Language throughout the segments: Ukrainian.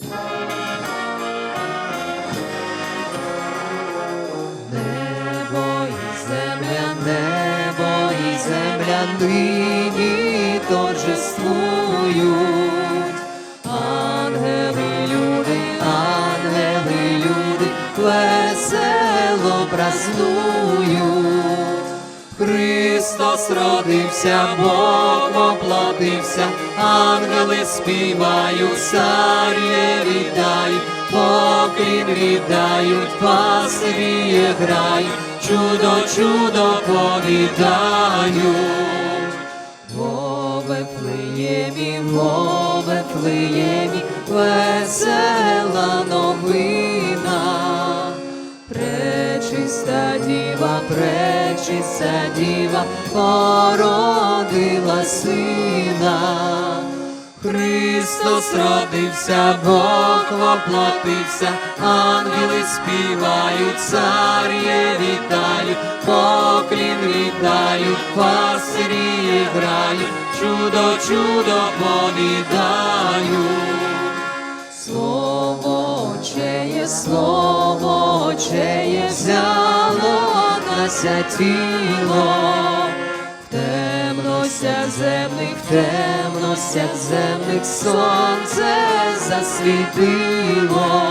Небо і земля, небо і земля нині торжествують. Ангели, люди, ангели, люди, весело празнують. Христос родився, Бог воплотився, ангели співають, царє вітають, поклін віддають, пасиві грають, чудо, чудо повідають. Во Вифлеємі, во Вифлеємі, весела новина. Пречиста діва, пречиста діва, породила сина. Христос родився, Бог воплотився, ангели співають, царє вітають, поклін віддають, пастирі грають, чудо, чудо повідають. Слово Отчеє, слово Отчеє взяло тіло, в темностях земних, в темностях земних сонце засвітило.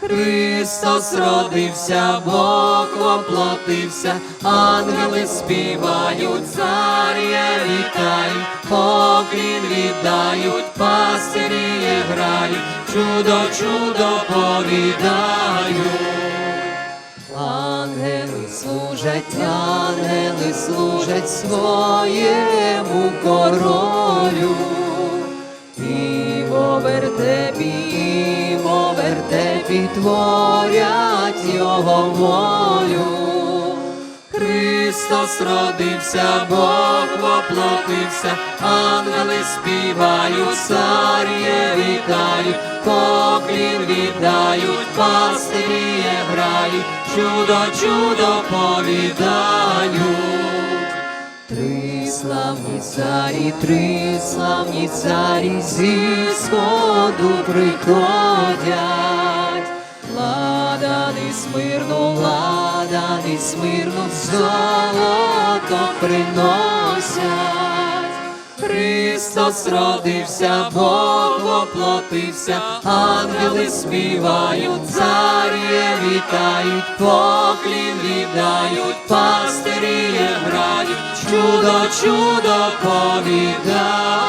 Христос родився, Бог воплотився, ангели співають, царє вітають, поклін віддають, пастирі грають, чудо, чудо повідають. Ангели служать, ангели служать своєму королю. І во вертепі, і вертепі творять його волю. Христос родився, Бог воплотився, ангели співають, царє вітають, поклін віддають, пастирі грають, чудо, чудо повідають. Три славні царі, три славні царі зі сходу приходять. Ладани смирну, ладани смирну, золото приносять. Христос родився, Бог воплотився, ангели співають, царє вітають, поклін віддають, пастирі грають, чудо, чудо повідають.